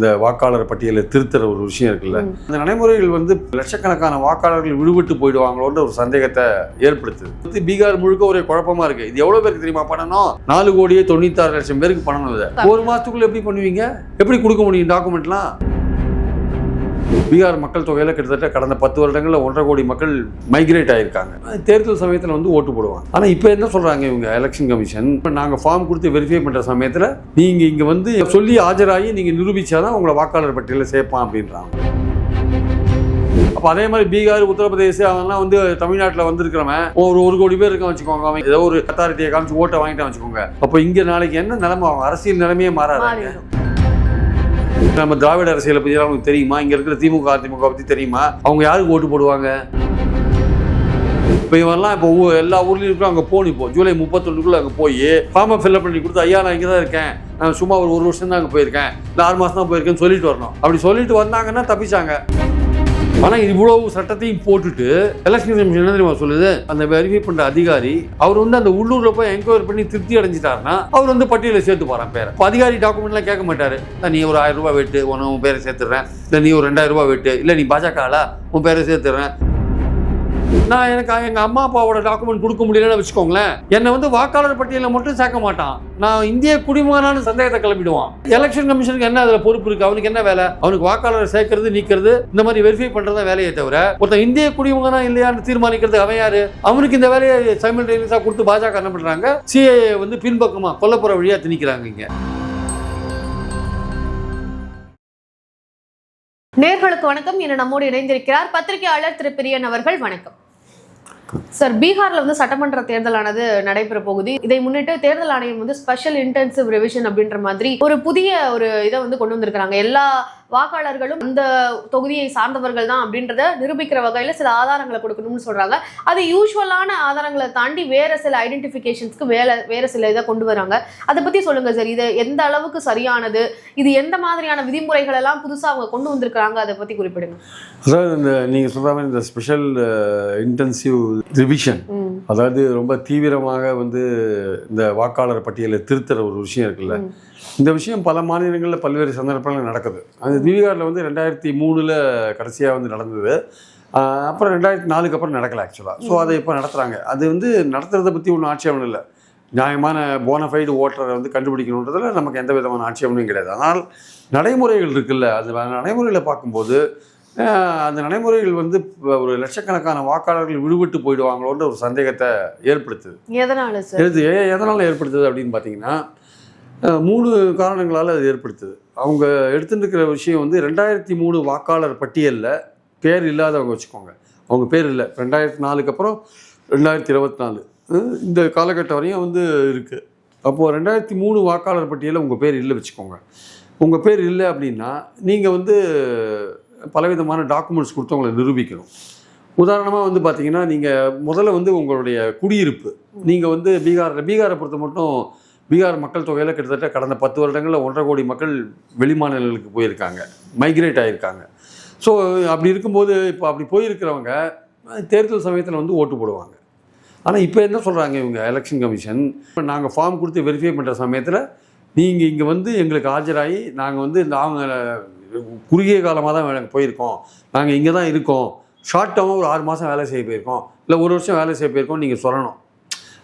இந்த வாக்காளர் பட்டியலை திருத்துற ஒரு விஷயம் இருக்குல்ல. அந்த நடைமுறைகள் வந்து லட்சக்கணக்கான வாக்காளர்கள் விடுபட்டு போயிடுவாங்களோன்ற ஒரு சந்தேகத்தை ஏற்படுத்துது. பீகார் முழுக்க ஒரே குழப்பமா இருக்கு. இது எவ்வளவு பேருக்கு தெரியுமா பண்ணணும் நாலு கோடியே தொண்ணூத்தாறு லட்சம் பேருக்கு பண்ணணும் இதை ஒரு மாசத்துக்குள்ள எப்படி பண்ணுவீங்க? எப்படி கொடுக்க முடியும் டாக்குமெண்ட்லாம் பீகார் மக்கள் தொகையில் கிட்டத்தட்ட கடந்த பத்து வருடங்களில் ஒன்றரை கோடி மக்கள் மைக்ரேட் ஆயிருக்காங்க. தேர்தல் சமயத்தில் வந்து ஓட்டு போடுவாங்க. ஆனால் இப்போ என்ன சொல்கிறாங்க இவங்க? எலெக்ஷன் கமிஷன் இப்போ நாங்கள் ஃபார்ம் கொடுத்து வெரிஃபை பண்ணுற சமயத்தில் நீங்கள் இங்கே வந்து சொல்லி ஆஜராகி நீங்கள் நிரூபிச்சாதான் உங்களை வாக்காளர் பட்டியலில் சேர்ப்பான் அப்படின்றாங்க. அப்போ அதே மாதிரி பீகார் உத்தரப்பிரதேச அவன்லாம் வந்து தமிழ்நாட்டில் வந்திருக்கிறவன் ஒரு ஒரு கோடி பேர் இருக்கான் வச்சுக்கோங்க. அவன் ஏதோ ஒரு அத்தாரிட்டியை காமிச்சு ஓட்டை வாங்கிட்டான் வச்சுக்கோங்க. அப்போ இங்கே நாளைக்கு என்ன நிலைமை? ஆகும் அரசியல் நிலைமையே மாறாது. நம்ம திராவிட அரசியலை பற்றி அவங்களுக்கு தெரியுமா? இங்கே இருக்கிற திமுக அதிமுக பற்றி தெரியுமா? அவங்க யாருக்கு ஓட்டு போடுவாங்க? இப்போ இவெல்லாம் இப்போ எல்லா ஊர்லேயும் இருக்கும் அங்கே போகணும் இப்போ ஜூலை முப்பத்தொன்றுக்குள்ளே அங்கே போய் ஃபார்மை ஃபில்அப் பண்ணி கொடுத்து ஐயா நான் இங்கே தான் இருக்கேன். நான் சும்மா ஒரு ஒரு வருஷம் தான் அங்கே போயிருக்கேன். இல்லை ஆறு மாதம் தான் போயிருக்கேன்னு சொல்லிட்டு வரணும். அப்படி சொல்லிட்டு வந்தாங்கன்னா தப்பிச்சாங்க. ஆனால் இவ்வளவு சட்டத்தையும் போட்டுட்டு எலெக்ஷன் கமிஷன் என்ன தெரியுமா சொல்லுது? அந்த வெரிஃபை பண்ற அதிகாரி அவர் வந்து அந்த உள்ளூர்ல போய் என்கொயரி பண்ணி திருப்தி அடைஞ்சிட்டாருன்னா அவர் வந்து பட்டியலில் சேர்த்து போறான் பேரை. இப்போ அதிகாரி டாக்குமெண்ட்லாம் கேட்க மாட்டாரு. நீ ஒரு ஆயிரம் ரூபாய் வெட்டு உன உன் பேரை சேர்த்துறேன் இல்லை நீ ஒரு ரெண்டாயிரம் ரூபாய் வெட்டு. இல்லை நீ பாஜக ஆளா உன் பேரை சேர்த்துறேன் நான் எனக்கு எங்க அம்மா அப்பாவோட டாக்குமெண்ட் கொடுக்க முடியலன்னு வச்சுக்கோங்களேன். என்னை வந்து வாக்காளர் பட்டியலில் மட்டும் சேர்க்க மாட்டான். நான் இந்திய குடிமகனான சந்தேகத்தை கிளம்பிடுவான். எலெக்ஷன் கமிஷனுக்கு என்ன அதில் பொறுப்பு இருக்கு? அவனுக்கு என்ன வேலை? அவனுக்கு வாக்காளரை சேர்க்கறது நீக்கிறது இந்த மாதிரி வெரிஃபை பண்றதா வேலையை தவிர ஒருத்தன் இந்திய குடிமகனா இல்லையான்னு தீர்மானிக்கிறது அவன் யாரு? அவனுக்கு இந்த வேலையை சைமல்டேனியஸா கொடுத்து பாஜக என்ன பண்றாங்க? சிஏ வந்து பின்பக்கமா கொல்லப்புற வழியா திணிக்கிறாங்க இங்கே. நேர்களுக்கு வணக்கம். என நம்மோடு இணைந்திருக்கிறார் பத்திரிகையாளர் திரு பிரியன் அவர்கள். வணக்கம். சார் பீகார்ல வந்து சட்டமன்ற தேர்தலானது நடைபெற போகுது. இதை முன்னிட்டு தேர்தல் ஆணையம் வந்து ஸ்பெஷல் இன்டென்சிவ் ரிவிஷன் அப்படின்ற மாதிரி ஒரு புதிய ஒரு இதை வந்து கொண்டு வந்திருக்கிறாங்க. எல்லா வாக்காளர்களும் அந்த தொகுதியை சார்ந்தவர்கள் தான் அப்படின்றத நிரூபிக்கிற வகையில சில ஆதாரங்களை கொடுக்கணும்னு சொல்றாங்க. அது யூஸ்வலான ஆதாரங்களை தாண்டி வேற சில ஐடென்டிஃபிகேஷன்ஸ்க்கு வேற வேற சில இதை கொண்டு வராங்க. அதை பத்தி சொல்லுங்க சார். இது எந்த அளவுக்கு சரியானது? இது எந்த மாதிரியான விதிமுறைகள் எல்லாம் புதுசா அவங்க கொண்டு வந்திருக்காங்க அதை பத்தி குறிப்பிடுங்க. அதாவது இந்த நீங்க சொல்ற மாதிரி இந்த ஸ்பெஷல் இன்டென்சிவ் ரிவிஷன் அதாவது ரொம்ப தீவிரமாக வந்து இந்த வாக்காளர் பட்டியலை திருத்துற ஒரு விஷயம் இருக்குல்ல. இந்த விஷயம் பல மாநிலங்களில் பல்வேறு சந்தர்ப்பங்கள் நடக்குது. அது பீகாரில் வந்து ரெண்டாயிரத்தி மூணில் கடைசியாக வந்து நடந்தது. அப்புறம் ரெண்டாயிரத்தி நாலுக்கு அப்புறம் நடக்கல ஆக்சுவலாக ஸோ அதை இப்போ நடத்துகிறாங்க அது வந்து நடத்துறதை பற்றி ஒன்றும் ஆட்சேபம் இல்லை. நியாயமான போனஃபைடு ஓட்டரை வந்து கண்டுபிடிக்கணுன்றதுல நமக்கு எந்த விதமான ஆட்சேபமும் கிடையாது. ஆனால் நடைமுறைகள் இருக்குல்ல. அது நடைமுறைகளை பார்க்கும்போது அந்த நடைமுறைகள் வந்து இப்ப ஒரு லட்சக்கணக்கான வாக்காளர்கள் விடுபட்டு போயிடுவாங்களோன்ற ஒரு சந்தேகத்தை ஏற்படுத்துது. எதனால சார்? எது ஏ- எதனால் ஏற்படுத்துது அப்படின்னு பார்த்தீங்கன்னா மூணு காரணங்களால் அது ஏற்படுத்துது. அவங்க எடுத்துட்டு இருக்கிற விஷயம் வந்து ரெண்டாயிரத்தி மூணு வாக்காளர் பட்டியலில் பேர் இல்லாதவங்க வச்சுக்கோங்க. அவங்க பேர் இல்லை. ரெண்டாயிரத்தி நாலுக்கு அப்புறம் ரெண்டாயிரத்தி இருபத்தி நாலு. இந்த காலகட்டம் வரையும் வந்து இருக்குது அப்போது ரெண்டாயிரத்தி மூணு வாக்காளர் பட்டியலில் உங்கள் பேர் இல்லை வச்சுக்கோங்க. உங்கள் பேர் இல்லை அப்படின்னா நீங்கள் வந்து பலவிதமான டாக்குமெண்ட்ஸ் கொடுத்து உங்களை நிரூபிக்கணும். உதாரணமாக வந்து பார்த்தீங்கன்னா நீங்கள் முதல்ல வந்து உங்களுடைய குடியிருப்பு. நீங்கள் வந்து பீகாரில் பீகாரை பொறுத்த மட்டும் பீகார் மக்கள் தொகையில் கிட்டத்தட்ட கடந்த பத்து வருடங்களில் ஒன்றரை கோடி மக்கள் வெளிமாநிலங்களுக்கு போயிருக்காங்க. மைக்ரேட் ஆகியிருக்காங்க ஸோ அப்படி இருக்கும்போது இப்போ அப்படி போயிருக்கிறவங்க தேர்தல் சமயத்தில் வந்து ஓட்டு போடுவாங்க. ஆனால் இப்போ என்ன சொல்கிறாங்க இவங்க? எலெக்ஷன் கமிஷன் இப்போ நாங்கள் ஃபார்ம் கொடுத்து வெரிஃபை பண்ணுற சமயத்தில் நீங்கள் இங்கே வந்து எங்களுக்கு ஆஜராகி நாங்கள் வந்து நாங்கள் குறுகிய காலமாக தான் வேலை போயிருக்கோம். நாங்கள் இங்கே தான் இருக்கோம். ஷார்ட் டேர்மாக ஒரு ஆறு மாதம் வேலை செய்ய போயிருக்கோம். இல்லை ஒரு வருஷம் வேலை செய்ய போயிருக்கோம் நீங்கள் சொல்லணும்.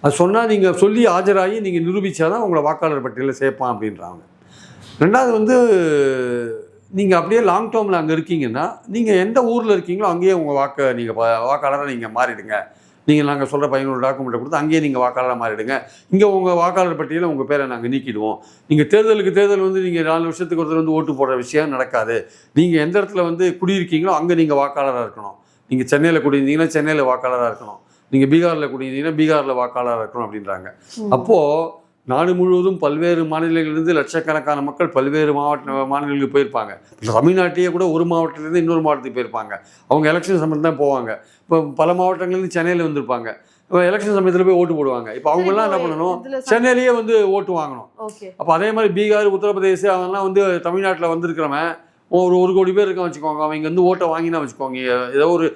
அது சொன்னால் நீங்கள் சொல்லி ஆஜராகி நீங்கள் நிரூபித்தாதான் உங்களை வாக்காளர் பட்டியலில் சேர்ப்பான் அப்படின்றாங்க. ரெண்டாவது வந்து நீங்கள் அப்படியே லாங் டேர்மில் அங்கே இருக்கீங்கன்னா நீங்கள் எந்த ஊரில் இருக்கீங்களோ அங்கேயே உங்கள் வாக்கை நீங்கள் வாக்காளராக நீங்கள் மாறிடுங்க. நீங்கள் நாங்கள் சொல்கிற பதினோரு டாக்குமெண்ட்டை கொடுத்து அங்கேயே நீங்கள் வாக்காளராக மாறிடுங்க. இங்கே உங்கள் வாக்காளர் பட்டியலில் உங்கள் பேரை நாங்கள் நீக்கிடுவோம். நீங்கள் தேர்தலுக்கு தேர்தல் வந்து நீங்கள் நாலு வருஷத்துக்கு ஒருத்தர் வந்து ஓட்டு போடுற விஷயம் நடக்காது. நீங்கள் எந்த இடத்துல வந்து குடியிருக்கீங்களோ அங்கே நீங்கள் வாக்காளராக இருக்கணும். நீங்கள் சென்னையில் குடியிருந்தீங்கன்னா சென்னையில் வாக்காளராக இருக்கணும். நீங்கள் பீகாரில் குடியிருந்தீங்கன்னா பீகாரில் வாக்காளராக இருக்கணும் அப்படின்றாங்க. அப்போது நாடு முழுவதும் பல்வேறு மாநிலங்களிலிருந்து லட்சக்கணக்கான மக்கள் பல்வேறு மாவட்ட மாநிலங்களுக்கு போயிருப்பாங்க. தமிழ்நாட்டையே கூட ஒரு மாவட்டத்திலேருந்து இன்னொரு மாவட்டத்துக்கு போயிருப்பாங்க. அவங்க எலெக்ஷன் சமயத்தில் தான் போவாங்க. இப்போ பல மாவட்டங்கள்லேருந்து சென்னையில் வந்திருப்பாங்க. இப்போ எலெக்ஷன் சமயத்தில் போய் ஓட்டு போடுவாங்க. இப்போ அவங்கெல்லாம் என்ன பண்ணணும்? சென்னையிலேயே வந்து ஓட்டு வாங்கணும். அப்போ அதே மாதிரி பீகார் உத்தரப்பிரதேச அவன்லாம் வந்து தமிழ்நாட்டில் வந்திருக்கிறவன் ஒரு ஒரு கோடி பேர் இருக்கான் வச்சுக்கோங்க. அவன் இங்க வந்து ஓட்டை வாங்கினா வச்சுக்கோங்க. ஏதோ ஒரு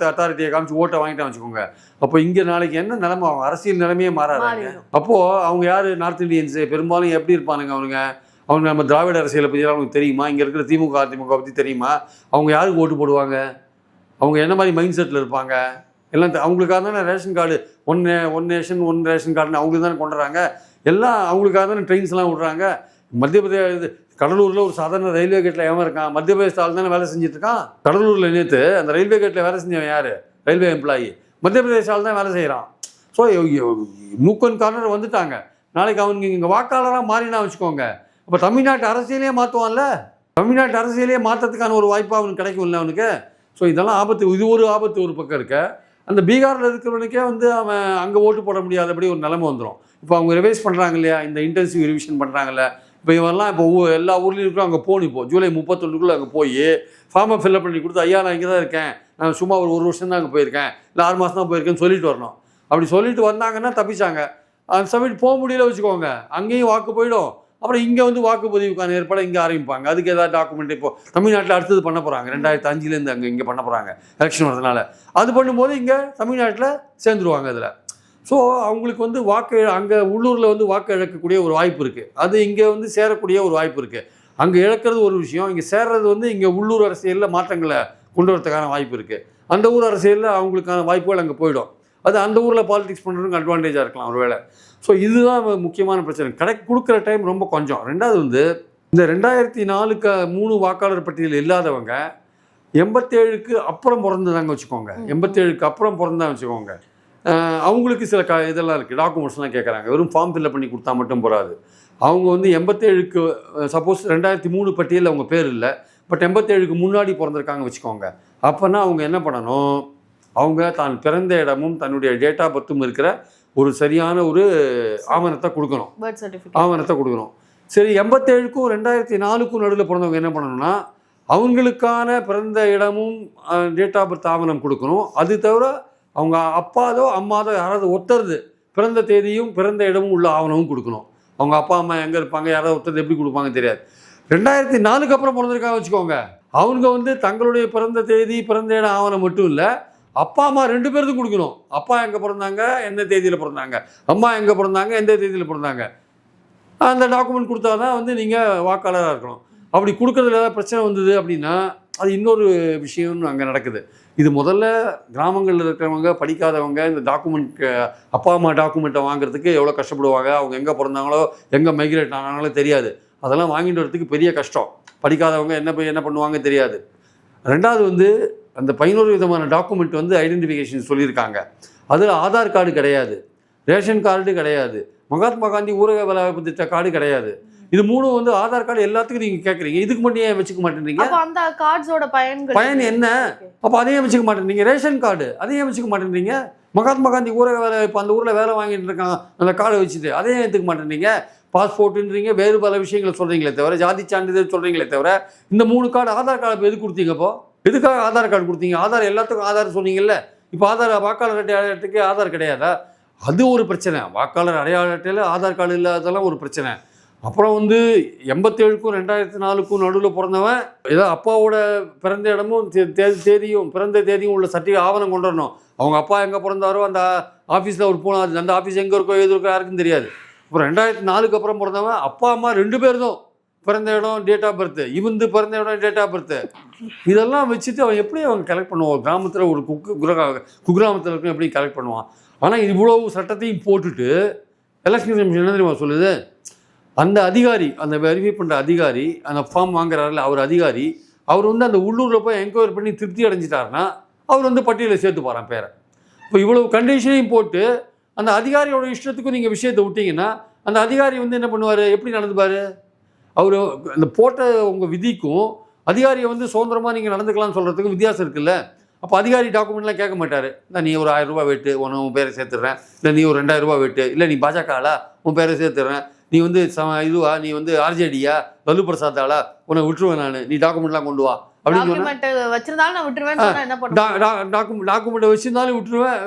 அத்தாரிட்டியை காமிச்சு ஓட்டை வாங்கிட்டான் வச்சுக்கோங்க. அப்போ இங்கே நாளைக்கு என்ன நிலைமை? ஆகும் அரசியல் நிலைமையே மாறாது மாறிடும். அப்போது அவங்க யார்? நார்த் இந்தியன்ஸு பெரும்பாலும் எப்படி இருப்பானுங்க அவனுங்க? அவங்க நம்ம திராவிட அரசியலை பற்றி அவங்களுக்கு தெரியுமா? இங்கே இருக்கிற திமுக அதிமுக பற்றி தெரியுமா? அவங்க யாருக்கு ஓட்டு போடுவாங்க? அவங்க என்ன மாதிரி மைண்ட் செட்டில் இருப்பாங்க? எல்லாம் அவங்களுக்காக தானே ration card one one nation one ration கார்டுன்னு அவங்களுக்கு தானே கொண்டு வராங்க எல்லாம் அவங்களுக்காக தானே ட்ரெயின்ஸ்லாம் விட்றாங்க? மத்திய பிரதேச கடலூரில் ஒரு சாதாரண ரயில்வே கேட்டில் எவன் இருக்கான் மத்திய பிரதேச ஆள் தானே வேலை செஞ்சுட்டு இருக்கான் கடலூரில் நேற்று அந்த ரயில்வே கேட்டில் வேலை செஞ்சவன் யார்? ரயில்வே எம்ப்ளாயி மத்திய பிரதேச ஆள் தான் வேலை செய்கிறான் ஸோ மூக்கன் கார்னர் வந்துட்டாங்க. நாளைக்கு அவனுக்கு இங்கே வாக்காளராக மாறினா வச்சுக்கோங்க. அப்போ தமிழ்நாட்டு அரசியலே மாற்றுவான்ல தமிழ்நாட்டு அரசியலே மாற்றத்துக்கான ஒரு வாய்ப்பு அவனுக்கு கிடைக்கும்ல அவனுக்கு? ஸோ இதெல்லாம் ஆபத்து இது ஒரு ஆபத்து ஒரு பக்கம் இருக்க. அந்த பீகாரில் இருக்கிறவனுக்கே வந்து அவன் அங்கே ஓட்டு போட முடியாதபடி ஒரு நிலைமை வந்துடும் இப்போ அவங்க ரிவைஸ் பண்ணுறாங்க இல்லையா? இந்த இன்டென்சிவ் ரிவிஷன் பண்ணுறாங்கல்ல இப்போ இவெல்லாம் இப்போ ஊ- எல்லா ஊர்லேயும் இருக்கிறோம் அங்கே போகணும் இப்போ ஜூலை முப்பத்தொன்றுக்குள்ளே அங்கே போய் ஃபார்மை ஃபில்அப் பண்ணி கொடுத்து ஐயா நான் இங்கே தான் இருக்கேன். நான் சும்மா ஒரு ஒரு வருஷம் தான் அங்கே போயிருக்கேன். இல்லை ஆறு மாதம் தான் போயிருக்கேன்னு சொல்லிட்டு வரணும். அப்படி சொல்லிட்டு வந்தாங்கன்னா தப்பிச்சாங்க. அந்த சமயம் போக முடியல வச்சுக்கோங்க. அங்கேயும் வாக்கு போயிடும். அப்புறம் இங்கே வந்து வாக்குப்பதிவுக்கான ஏற்பாடு இங்கே ஆரம்பிப்பாங்க. அதுக்கு ஏதாவது டாக்குமெண்ட் இப்போ தமிழ்நாட்டில் அடுத்தது பண்ண போகிறாங்க ரெண்டாயிரத்து அஞ்சுலேருந்து அங்கே இங்கே பண்ண போகிறாங்க எலெக்ஷன் வரதுனால அது பண்ணும்போது இங்கே தமிழ்நாட்டில் சேர்ந்துருவாங்க அதில். ஸோ அவங்களுக்கு வந்து வாக்கு அங்கே உள்ளூரில் வந்து வாக்கு இழக்கக்கூடிய ஒரு வாய்ப்பு இருக்குது அது இங்கே வந்து சேரக்கூடிய ஒரு வாய்ப்பு இருக்குது அங்கே இழக்கிறது ஒரு விஷயம் இங்கே சேர்றது வந்து இங்கே உள்ளூர் அரசியலில் மாற்றங்களை கொண்டு வரதுக்கான வாய்ப்பு இருக்குது அந்த ஊர் அரசியலில் அவங்களுக்கான வாய்ப்புகள் அங்கே போயிடும். அது அந்த ஊரில் பாலிடிக்ஸ் பண்ணுறதுக்கு அட்வான்டேஜாக இருக்கலாம் ஒருவேளை ஸோ இதுதான் முக்கியமான பிரச்சனை. கடை கொடுக்குற டைம் ரொம்ப கொஞ்சம். ரெண்டாவது வந்து இந்த ரெண்டாயிரத்தி நாலுக்கு மூணு வாக்காளர் பட்டியல் இல்லாதவங்க எண்பத்தேழுக்கு அப்புறம் பிறந்ததாங்க வச்சுக்கோங்க. எண்பத்தேழுக்கு அப்புறம் பிறந்தா வச்சுக்கோங்க. அவங்களுக்கு சில க இதெல்லாம் இருக்குது டாக்குமெண்ட்ஸ்லாம் கேட்குறாங்க வெறும் ஃபார்ம் ஃபில்அப் பண்ணி கொடுத்தா மட்டும் போகாது அவங்க வந்து எண்பத்தேழுக்கு சப்போஸ் ரெண்டாயிரத்தி மூணு பட்டியலில் அவங்க பேர் இல்லை. பட் எண்பத்தேழுக்கு முன்னாடி பிறந்திருக்காங்க வச்சுக்கோங்க. அப்போனா அவங்க என்ன பண்ணணும்? அவங்க தான் பிறந்த இடமும் தன்னுடைய டேட் ஆஃப் பர்த்தும் இருக்கிற ஒரு சரியான ஒரு ஆவணத்தை கொடுக்கணும். ஆவணத்தை கொடுக்கணும். சரி எண்பத்தேழுக்கும் ரெண்டாயிரத்தி நாலுக்கும் நடுவில் பிறந்தவங்க என்ன பண்ணணும்னா அவங்களுக்கான பிறந்த இடமும் டேட் ஆஃப் பர்த் ஆவணம் கொடுக்கணும். அது தவிர அவங்க அப்பாதோ அம்மாதோ யாராவது ஒத்துறது பிறந்த தேதியும் பிறந்த இடமும் உள்ள ஆவணமும் கொடுக்கணும். அவங்க அப்பா அம்மா எங்கே இருப்பாங்க யாராவது ஒருத்தர் எப்படி கொடுப்பாங்க தெரியாது. ரெண்டாயிரத்தி நாலுக்கு அப்புறம் பிறந்திருக்காங்க வச்சுக்கோங்க. அவங்க வந்து தங்களுடைய பிறந்த தேதி பிறந்த இடம் ஆவணம் மட்டும் இல்லை அப்பா அம்மா ரெண்டு பேருக்கும் கொடுக்கணும். அப்பா எங்கே பிறந்தாங்க எந்த தேதியில் பிறந்தாங்க? அம்மா எங்கே பிறந்தாங்க எந்த தேதியில் பிறந்தாங்க? அந்த டாக்குமெண்ட் கொடுத்தா தான் வந்து நீங்கள் வாக்காளராக இருக்கணும். அப்படி கொடுக்குறதுல ஏதாவது பிரச்சனை வந்தது அப்படின்னா அது இன்னொரு விஷயம்னு அங்கே நடக்குது. இது முதல்ல கிராமங்களில் இருக்கிறவங்க படிக்காதவங்க இந்த டாக்குமெண்ட் அப்பா அம்மா டாக்குமெண்ட்டை வாங்குறதுக்கு எவ்வளோ கஷ்டப்படுவாங்க? அவங்க எங்கே பிறந்தாங்களோ எங்கே மைக்ரேட் ஆனாங்களோ தெரியாது. அதெல்லாம் வாங்கிட்டு வரதுக்கு பெரிய கஷ்டம். படிக்காதவங்க என்ன போய் என்ன பண்ணுவாங்க தெரியாது. ரெண்டாவது வந்து அந்த பதினோரு விதமான டாக்குமெண்ட் வந்து ஐடென்டிஃபிகேஷன் சொல்லியிருக்காங்க. அதில் ஆதார் கார்டு கிடையாது. ரேஷன் கார்டு கிடையாது. மகாத்மா காந்தி ஊரக வேலைவாய்ப்பு திட்ட கார்டு கிடையாது. இது மூணும் வந்து ஆதார் கார்டு எல்லாத்துக்கும் நீங்கள் கேட்குறீங்க இதுக்கு மட்டும் ஏன் வச்சுக்க மாட்டேன்றீங்க? அந்த கார்ட்ஸோட பயன்கள் பயன் என்ன? அப்போ அதையும் வச்சுக்க மாட்டேன்றீங்க. ரேஷன் கார்டு அதையும் வச்சுக்க மாட்டேன்றீங்க? மகாத்மா காந்தி ஊரக வேலை இப்போ அந்த ஊரில் வேலை வாங்கிட்டு இருக்காங்க அந்த கார்டை வச்சுட்டு அதையும் எடுத்துக்க மாட்டேன்றீங்க? பாஸ்போர்ட்டுன்றீங்க வேறு பல விஷயங்களை சொல்கிறீங்களே தவிர ஜாதி சான்றிதழ் சொல்கிறீங்களே தவிர இந்த மூணு கார்டு ஆதார் கார்டு எதுக்கு கொடுத்தீங்க இப்போ எதுக்காக ஆதார் கார்டு கொடுத்தீங்க? ஆதார் எல்லாத்துக்கும் ஆதார் சொன்னீங்கல்ல? இப்போ ஆதார் வாக்காளர் அடையாளத்துக்கு ஆதார் கிடையாதா? அது ஒரு பிரச்சனை. வாக்காளர் அடையாள அட்டையில் ஆதார் கார்டு இல்லாததெல்லாம் ஒரு பிரச்சனை. அப்புறம் வந்து எண்பத்தேழுக்கும் ரெண்டாயிரத்தி நாலுக்கும் நடுவில் பிறந்தவன் ஏதோ அப்பாவோட பிறந்த இடமும் தே- தே- தேதியும் பிறந்த தேதியும் உள்ள சர்டிஃபிகேட் ஆவணம் கொண்டு வரணும். அவங்க அப்பா எங்கே பிறந்தாரோ அந்த ஆஃபீஸில் ஒரு போனால் அந்த ஆஃபீஸ் எங்கே இருக்கோ எது இருக்கோ யாருக்கும் தெரியாது. அப்புறம் ரெண்டாயிரத்தி நாலுக்கு அப்புறம் பிறந்தவன் அப்பா அம்மா ரெண்டு பேர் தான் பிறந்த இடம் டேட் ஆஃப் பர்த் இவந்து பிறந்த இடம் டேட் ஆஃப் பர்த் இதெல்லாம் வச்சுட்டு அவன் எப்படி அவன் கலெக்ட் பண்ணுவான்? கிராமத்தில் ஒரு குக்கு குக்கிராமத்தில் இருக்கும் எப்படி கலெக்ட் பண்ணுவான்? ஆனால் இவ்வளவு சட்டத்தையும் போட்டுட்டு எலெக்ஷன் கமிஷன் என்ன தெரியுமா சொல்லுது? அந்த அதிகாரி அந்த வெரிஃபை பண்ணுற அதிகாரி அந்த ஃபார்ம் வாங்குறாருல அவர் அதிகாரி அவர் வந்து அந்த உள்ளூரில் போய் என்கொயரி பண்ணி திருப்தி அடைஞ்சிட்டாருன்னா அவர் வந்து பட்டியலில் சேர்த்து போகிறான் பேரை. இப்போ இவ்வளவு கண்டிஷனையும் போட்டு அந்த அதிகாரியோட இஷ்டத்துக்கும் நீங்கள் விஷயத்தை விட்டீங்கன்னா அந்த அதிகாரி வந்து என்ன பண்ணுவார்? எப்படி நடந்துப்பார்? அவர் அந்த போட்ட உங்கள் விதிக்கும் அதிகாரியை வந்து சுதந்திரமாக நீங்கள் நடந்துக்கலாம்னு சொல்கிறதுக்கும் வித்தியாசம் இருக்குல்ல. அப்போ அதிகாரி டாக்குமெண்ட்லாம் கேட்க மாட்டார். இல்லை நீ ஒரு ஆயிரம் ரூபாய் வெட்டு உன உன் பேரை சேர்த்துடுறேன். இல்லை நீ ஒரு ரெண்டாயிரம் ரூபாய் வெட்டு. இல்லை நீ பாஜக ஆளா? உன் பேரை சேர்த்துடுறேன். நீ வந்து ச இதுவா நீ வந்து ஆர்ஜேடியா லல்லு பிரசாத் ஆளா உன்னை விட்டுருவேன் நான். நீ டாக்குமெண்ட்லாம் கொண்டு வா. டாக்குமெண்ட் வச்சிருந்தாலும் நான் விட்டுருவேன்.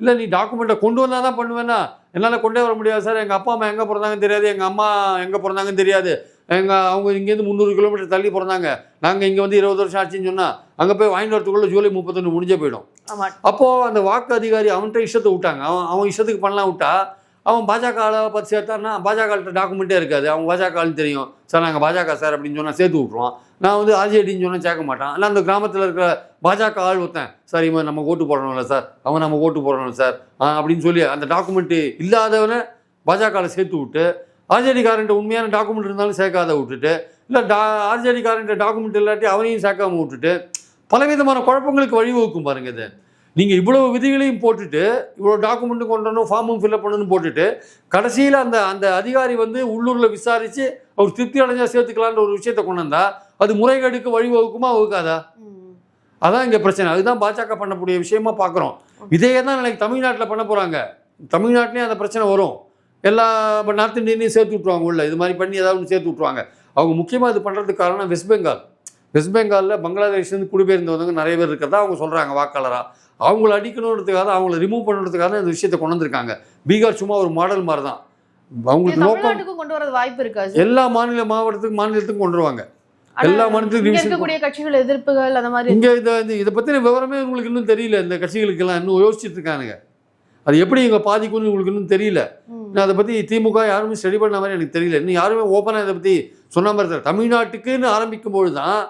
இல்லை நீ டாக்குமெண்ட்டை கொண்டு வந்தால் தான் பண்ணுவேன்னா என்னால் கொண்டே வர முடியாது சார். எங்கள் அப்பா அம்மா எங்கே பிறந்தாங்கன்னு தெரியாது. எங்கள் அம்மா எங்கே பிறந்தாங்கன்னு தெரியாது. எங்கள் அவங்க இங்கேருந்து முந்நூறு கிலோமீட்டர் தள்ளி பிறந்தாங்க. நாங்கள் இங்கே வந்து இருபது வருஷம் ஆச்சுன்னு சொன்னால் அங்கே போய் வாங்கிட்டு வரத்துக்குள்ளே ஜூலை முப்பத்தொன்று முடிஞ்சே போயிடும். அப்போது அந்த வாக்கு அதிகாரி அவன்கிட்ட இஷ்டத்தை விட்டாங்க. அவன் அவன் இஷ்டத்துக்கு பண்ணலாம் விட்டா அவன் பாஜக பார்த்து சேர்த்தான்னா பாஜகள்கிட்ட டாக்குமெண்ட்டே இருக்காது. அவன் பாஜகன்னு தெரியும். சார் நாங்கள் பாஜக சார் அப்படின்னு சொன்னால் சேர்த்து விட்ருவான் நான் வந்து ஆர்ஜேடின்னு சொன்னால் சேர்க்க மாட்டான். இல்லை அந்த கிராமத்தில் இருக்கிற பாஜக ஆள் ஒருத்தன் சார் இவன் நம்ம ஓட்டு போடணும்ல சார். அவன் நம்ம ஓட்டு போடணும் சார். அப்படின்னு சொல்லி அந்த டாக்குமெண்ட்டு இல்லாதவனை பாஜகவில் சேர்த்து விட்டு ஆர்ஜேடிக்காரன்ட்ட உண்மையான டாக்குமெண்ட் இருந்தாலும் சேர்க்காத விட்டுட்டு இல்லை டா ஆர்ஜேடிக்காரன்ட்ட டாக்குமெண்ட் இல்லாட்டி அவனையும் சேர்க்காம விட்டுட்டு பலவிதமான குழப்பங்களுக்கு வழிவகுக்கும் பாருங்க இது. நீங்கள் இவ்வளவு விதிகளையும் போட்டுட்டு இவ்வளோ டாக்குமெண்ட்டும் கொண்டு வரணும் ஃபார்மும் ஃபில்அப் பண்ணணும்னு போட்டுட்டு கடைசியில் அந்த அந்த அதிகாரி வந்து உள்ளூரில் விசாரித்து அவர் திருப்தி அடைஞ்சா சேர்த்துக்கலான்ற ஒரு விஷயத்தை கொண்டு வந்தா அது முறைகேடுக்கு வழிவகுக்குமா வகுக்காதா. அதான் இங்கே பிரச்சனை. அதுதான் பாஜக பண்ணக்கூடிய விஷயமா பார்க்குறோம் இதே தான் நாளைக்கு தமிழ்நாட்டில் பண்ண போகிறாங்க தமிழ்நாட்டிலையும் அந்த பிரச்சனை வரும். எல்லா இப்போ நார்த் இந்தியனையும் சேர்த்து விட்ருவாங்க உள்ள. இது மாதிரி பண்ணி ஏதாவது ஒன்று சேர்த்து விட்ருவாங்க அவங்க முக்கியமாக இது பண்ணுறதுக்கு காரணம் வெஸ்ட் பெங்கால். வெஸ்ட் பெங்காலில் பங்களாதேஷ்லேருந்து குடிபெயர்ந்து வந்தவங்க நிறைய பேர் இருக்கிறதா அவங்க சொல்கிறாங்க வாக்காளராக அவங்கள அடிக்கணுன்றதுக்காக அவங்கள ரிமூவ் பண்ணுறதுக்காக இந்த விஷயத்தை கொண்டு வந்திருக்காங்க. பீகார் சும்மா ஒரு மாடல் மாதிரி தான் அவங்களுக்கு நோக்கம் கொண்டு வரது வாய்ப்பு இருக்கா சார்? எல்லா மாநில மாவட்டத்துக்கு மாநிலத்துக்கும் கொண்டு வருவாங்க. எல்லா இருக்கக்கூடிய கட்சிகள் எதிர்ப்புகள் அந்த மாதிரி இங்க இதை இதை பத்தின விவரமே உங்களுக்கு இன்னும் தெரியல. இந்த கட்சிகளுக்கெல்லாம் இன்னும் யோசிச்சுட்டு இருக்கானுங்க. அது எப்படி இங்க பாதிக்கும்னு உங்களுக்கு இன்னும் தெரியல. நான் அதை பத்தி திமுக யாருமே ஸ்டடி பண்ண மாதிரி எனக்கு தெரியல. இன்னும் யாருமே ஓப்பனாக இதை பத்தி சொன்ன மாதிரி தமிழ்நாட்டுக்குன்னு ஆரம்பிக்கும் பொழுது தான்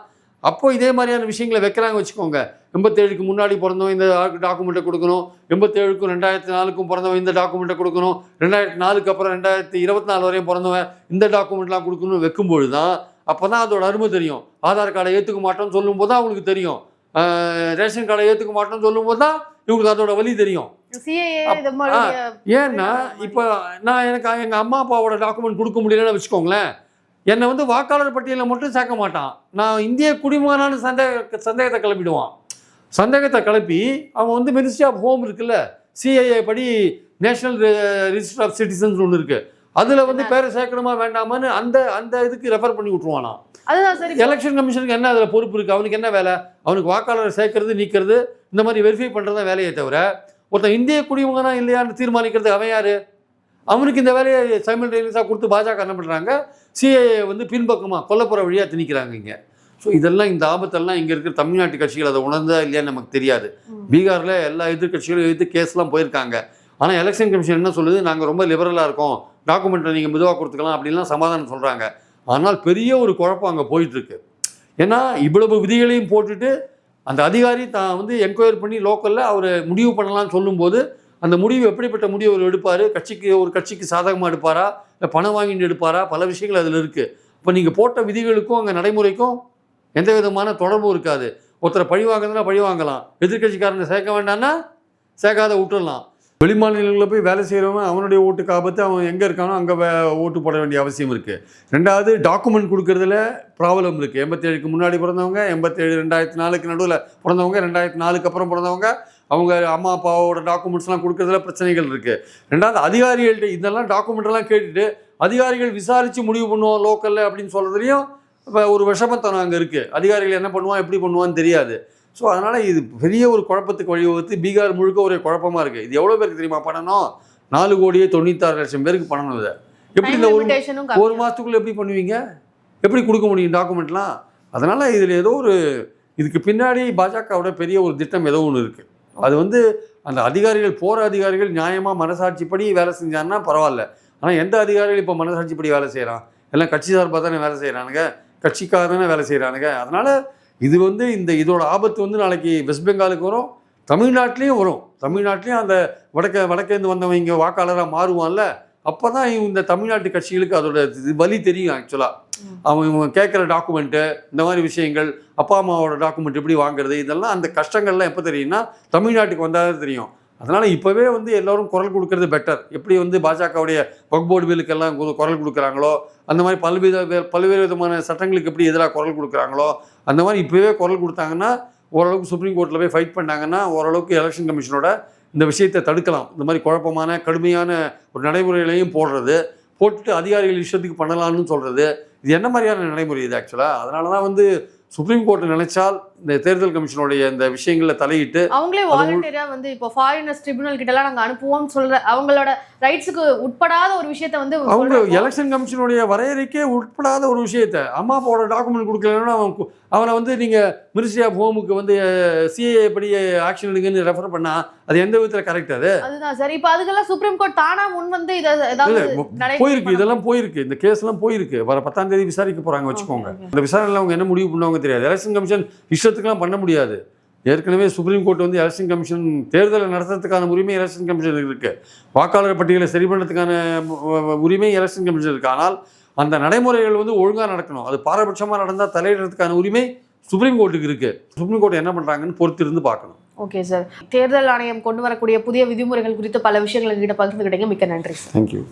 அப்போ இதே மாதிரியான விஷயங்களை வைக்கிறாங்க வச்சுக்கோங்க. எண்பத்தேழுக்கு முன்னாடி பிறந்தவன் இந்த டாக்குமெண்ட்டை கொடுக்கணும். எண்பத்தேழுக்கும் ரெண்டாயிரத்தி நாலுக்கும் பிறந்தவன் இந்த டாக்குமெண்ட்டை கொடுக்கணும். ரெண்டாயிரத்தி நாலுக்கு அப்புறம் ரெண்டாயிரத்தி இருபத்தி நாலு வரையும் பிறந்தவன் இந்த டாக்குமெண்ட்லாம் கொடுக்கணும்னு வைக்கும்பொழுது தான் அப்போ தான் அதோட அருமை தெரியும். ஆதார் கார்டை ஏற்றுக்க மாட்டோம்னு சொல்லும்போது தான் அவங்களுக்கு தெரியும். ரேஷன் கார்டை ஏற்றுக்க மாட்டோம்னு சொல்லும்போது தான் இவங்களுக்கு அதோட வலி தெரியும். ஏன்னா இப்போ நான் எனக்கு எங்கள் அம்மா அப்பாவோட டாக்குமெண்ட் கொடுக்க முடியலன்னு வச்சுக்கோங்களேன். என்னை வந்து வாக்காளர் பட்டியலில் மட்டும் சேர்க்க மாட்டான். நான் இந்திய குடிமகனான சந்தேக சந்தேகத்தை கிளப்பிடுவான். சந்தேகத்தை கிளப்பி அவன் வந்து மினிஸ்ட்ரி ஆஃப் ஹோம் இருக்குல்ல சிஐஏ படி நேஷனல் ரிஜிஸ்டர் ஆஃப் சிட்டிசன்ஸ் ஒன்று இருக்குது அதில் வந்து பேரை சேர்க்கணுமா வேண்டாமான்னு அந்த அந்த இதுக்கு ரெஃபர் பண்ணி விட்ருவானா அதுதான் சரி. எலெக்ஷன் கமிஷனுக்கு என்ன அதில் பொறுப்பு இருக்குது அவனுக்கு என்ன வேலை? அவனுக்கு வாக்காளரை சேர்க்கறது நீக்கிறது இந்த மாதிரி வெரிஃபை பண்ணுறது தான் வேலையே தவிர ஒருத்தன் இந்திய குடிமகனா இல்லையான்னு தீர்மானிக்கிறது அவன் யார்? அவனுக்கு இந்த வேலையை சைமல்டேனியஸாக கொடுத்து பாஜக என்ன பண்ணுறாங்க சிஏஏ வந்து பின்பக்கமாக கொல்லப்புற வழியாக திணிக்கிறாங்க இங்கே. ஸோ இதெல்லாம் இந்த ஆபத்தெல்லாம் இங்கே இருக்கிற தமிழ்நாட்டு கட்சிகள் அதை உணர்ந்தா இல்லையான்னு நமக்கு தெரியாது. பீகாரில் எல்லா எதிர்க்கட்சிகளும் எதிர்த்து கேஸ்லாம் போயிருக்காங்க. ஆனால் எலெக்ஷன் கமிஷன் என்ன சொல்லுது? நாங்கள் ரொம்ப லிபரலாக இருக்கோம். டாக்குமெண்ட்டை நீங்கள் மெதுவாக கொடுத்துக்கலாம் அப்படின்லாம் சமாதானம் சொல்கிறாங்க ஆனால் பெரிய ஒரு குழப்பம் அங்கே போயிட்டுருக்கு. ஏன்னா இவ்வளவு விதிகளையும் போட்டுட்டு அந்த அதிகாரி தான் வந்து என்கொயர் பண்ணி லோக்கலில் அவர் முடிவு பண்ணலாம்னு சொல்லும்போது அந்த முடிவு எப்படிப்பட்ட முடிவு அவர் எடுப்பார்? கட்சிக்கு ஒரு கட்சிக்கு சாதகமாக எடுப்பாரா? இல்லை பணம் வாங்கிட்டு எடுப்பாரா? பல விஷயங்கள் அதில் இருக்குது இப்போ நீங்கள் போட்ட விதிகளுக்கும் அங்கே நடைமுறைக்கும் எந்த விதமான தொடர்பும் இருக்காது. ஒருத்தரை பழி வாங்குறதுனா பழி வாங்கலாம். எதிர்கட்சிக்காரனை சேர்க்க வேண்டாம்னா சேர்க்காத விட்டுடலாம் வெளிமாநிலங்களில் போய் வேலை செய்கிறவன் அவனுடைய ஓட்டுக்கு ஆபத்து. அவன் எங்கே இருக்கானோ அங்கே ஓட்டு போட வேண்டிய அவசியம் இருக்குது ரெண்டாவது டாக்குமெண்ட் கொடுக்கறதுல ப்ராப்ளம் இருக்குது எண்பத்தேழுக்கு முன்னாடி பிறந்தவங்க எண்பத்தேழு ரெண்டாயிரத்தி நாலுக்கு நடுவில் பிறந்தவங்க ரெண்டாயிரத்தி நாலுக்கு அப்புறம் பிறந்தவங்க அவங்க அம்மா அப்பாவோட டாக்குமெண்ட்ஸ்லாம் கொடுக்கறதுல பிரச்சனைகள் இருக்குது ரெண்டாவது அதிகாரிகள்ட்ட இதெல்லாம் டாக்குமெண்ட்டெல்லாம் கேட்டுட்டு அதிகாரிகள் விசாரித்து முடிவு பண்ணுவோம் லோக்கலில் அப்படின்னு சொல்கிறதுலையும் இப்போ ஒரு விஷமத்தனம் அங்கே இருக்குது அதிகாரிகள் என்ன பண்ணுவான் எப்படி பண்ணுவான்னு தெரியாது. ஸோ அதனால் இது பெரிய ஒரு குழப்பத்துக்கு வழிவகுத்து பீகார் முழுக்க ஒரே குழப்பமாக இருக்குது இது எவ்வளோ பேருக்கு தெரியுமா பண்ணணும்? நாலு கோடியே தொண்ணூத்தாறு லட்சம் பேருக்கு பண்ணணும் இதை. எப்படி இந்த ஒரு ஒரு மாதத்துக்குள்ளே எப்படி பண்ணுவீங்க? எப்படி கொடுக்க முடியும் டாக்குமெண்ட்லாம் அதனால் இதில் ஏதோ ஒரு இதுக்கு பின்னாடி பாஜகவோட பெரிய ஒரு திட்டம் ஏதோ ஒன்று இருக்குது அது வந்து அந்த அதிகாரிகள் போகிற அதிகாரிகள் நியாயமாக மனசாட்சிப்படி வேலை செஞ்சாங்கன்னா பரவாயில்ல. ஆனால் எந்த அதிகாரிகள் இப்போ மனசாட்சிப்படி வேலை செய்கிறான் எல்லாம் கட்சி சார்பாக தானே வேலை செய்கிறானுங்க கட்சிக்காக தானே வேலை செய்கிறானுங்க அதனால் இது வந்து இந்த இதோட ஆபத்து வந்து நாளைக்கு வெஸ்ட் பெங்காலுக்கு வரும் தமிழ்நாட்டிலையும் வரும். தமிழ்நாட்டிலையும் அந்த வடக்க வடக்கேந்து வந்தவங்க இங்கே வாக்காளராக மாறுவான்ல. அப்போ தான் இந்த தமிழ்நாட்டு கட்சிகளுக்கு அதோட இது வலி தெரியும் ஆக்சுவலாக அவங்க இவங்க கேட்குற டாக்குமெண்ட்டு இந்த மாதிரி விஷயங்கள் அப்பா அம்மாவோட டாக்குமெண்ட் எப்படி வாங்குறது இதெல்லாம் அந்த கஷ்டங்கள்லாம் எப்போ தெரியும்னா தமிழ்நாட்டுக்கு வந்தால் தெரியும். அதனால் இப்போவே வந்து எல்லோரும் குரல் கொடுக்கறது பெட்டர் எப்படி வந்து பாஜகவுடைய வக்போர்டு பில்லுக்கெல்லாம் குரல் கொடுக்குறாங்களோ அந்த மாதிரி பல்வித பல்வேறு விதமான சட்டங்களுக்கு எப்படி எதிராக குரல் கொடுக்குறாங்களோ அந்த மாதிரி இப்போவே குரல் கொடுத்தாங்கன்னா ஓரளவுக்கு சுப்ரீம் கோர்ட்டில் போய் ஃபைட் பண்ணாங்கன்னா ஓரளவுக்கு எலெக்ஷன் கமிஷனோட இந்த விஷயத்தை தடுக்கலாம். இந்த மாதிரி குழப்பமான கடுமையான ஒரு நடைமுறைகளையும் போடுறது போட்டுட்டு அதிகாரிகள் இஷ்டத்துக்கு பண்ணலாம்னு சொல்கிறது இது என்ன மாதிரியான நடைமுறை இது ஆக்சுவலாக அதனால தான் வந்து சுப்ரீம் கோர்ட் நினைச்சால் இந்த தேர்தல் கமிஷனுடைய இந்த விஷயங்களில் தலையிட்டு அவங்களே வாலண்டியரா வந்து இப்போ ஃபாரினர்ஸ் ட்ரிபியூனல் கிட்ட எல்லாம் நாங்க அனுப்புவோம் சொல்ற அவங்களோட ரைட்ஸுக்கு உட்படாத ஒரு விஷயத்த வந்து அவங்க எலெக்ஷன் கமிஷனுடைய வரையறைக்கே உட்படாத ஒரு விஷயத்த. அம்மா அப்பாவோட டாக்குமெண்ட் கொடுக்கலன்னா அவன் அவனை வந்து நீங்கள் மினிஸ்ட்ரி ஆஃப் ஹோமுக்கு வந்து சிஏ படி ஆக்ஷன் எடுங்கன்னு ரெஃபர் பண்ணா அது எந்த விதத்தில் கரெக்ட் அது? அதுதான் சரி. இப்போ அதுக்கெல்லாம் சுப்ரீம் கோர்ட் தானா முன் வந்து இதை போயிருக்கு. இதெல்லாம் போயிருக்கு. இந்த கேஸ்லாம் போயிருக்கு. வர பத்தாம் தேதி விசாரிக்க போறாங்க வச்சுக்கோங்க. இந்த விசாரணையில் அவங்க என்ன முடிவு பண்ணுவாங்க தெரியாது. எலெக்ஷன் கமிஷன் இஷ்டத்துக்குலாம் பண்ண முடியாது. ஏற்கனவே சுப்ரீம் கோர்ட் வந்து எலெக்ஷன் கமிஷன் தேர்தலை நடத்துறதுக்கான உரிமை எலெக்ஷன் கமிஷன் இருக்கு. வாக்காளர் பட்டியலை சரி பண்ணுறதுக்கான உரிமை எலெக்ஷன் கமிஷன் இருக்கு. ஆனால் அந்த நடைமுறைகள் வந்து ஒழுங்கா நடக்கணும். அது பாரபட்சமாக நடந்தால் தலையிடுறதுக்கான உரிமை சுப்ரீம் கோர்ட்டுக்கு இருக்கு. சுப்ரீம் கோர்ட் என்ன பண்றாங்கன்னு பொறுத்திருந்து பார்க்கணும். ஓகே சார் தேர்தல் ஆணையம் கொண்டு வரக்கூடிய புதிய விதிமுறைகள் குறித்து பல விஷயங்கள் எங்கிட்ட பகிர்ந்துக்கிட்டீங்க மிக்க நன்றி சார் தேங்க்யூ